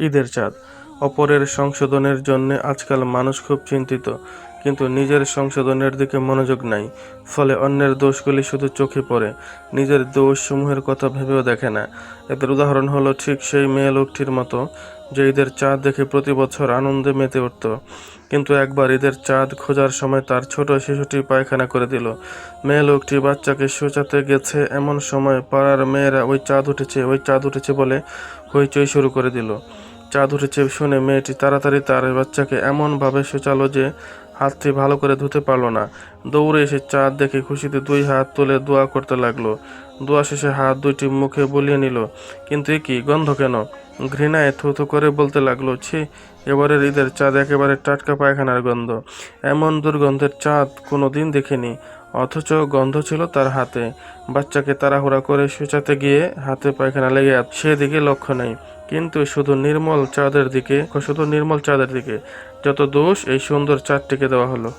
ঈদের চাঁদ। অপরের সংশোধনের জন্য আজকাল মানুষ খুব চিন্তিত, কিন্তু নিজের সংশোধনের দিকে মনোযোগ নাই, ফলে অন্যের দোষগুলি শুধু চোখে পড়ে, নিজের দোষসমূহের কথা ভেবেও দেখে না। এদের উদাহরণ হলো ঠিক সেই মেয়ে লোকটির মতো, যে ঈদের চাঁদ দেখে প্রতি বছর আনন্দে মেতে উঠত, কিন্তু একবার ঈদের চাঁদ খোঁজার সময় তার ছোট শিশুটি পায়খানা করে দিল। মেয়ে লোকটি বাচ্চাকে শোচাতে গেছে এমন সময় পাড়ার মেয়েরা, ওই চাঁদ উঠেছে, ওই চাঁদ উঠেছে বলে হইচই শুরু করে দিল। চাঁদ উঠেছে শুনে মেয়েটি তাড়াতাড়ি তার বাচ্চাকে এমনভাবে শোচালো যে হাতটি ভালো করে ধুতে পারল না। দৌড়ে এসে চাঁদ দেখে খুশিতে দুই হাত তুলে দোয়া করতে লাগল। দোয়া শেষে হাত দুইটি মুখে বলিয়ে নিল। কিন্তু এ কি, গন্ধ কেন? ঘৃণায় থুথু করে বলতে লাগল, ছি, এবারের ঈদের চাঁদ একেবারে টাটকা পায়খানার গন্ধ। এমন দুর্গন্ধের চাঁদ কোনো দিন দেখিনি, অথচ গন্ধ ছিল তার হাতে। বাচ্চাকে তাড়াহুড়া করে শুচাতে গিয়ে হাতে পায়খানা লেগে। সেদিকে লক্ষ্য নেই। কিন্তু শুধু নির্মল চাঁদের দিকে, শুধু নির্মল চাঁদের দিকে। যত দোষ এই সুন্দর চাঁদটিকে দেওয়া হলো।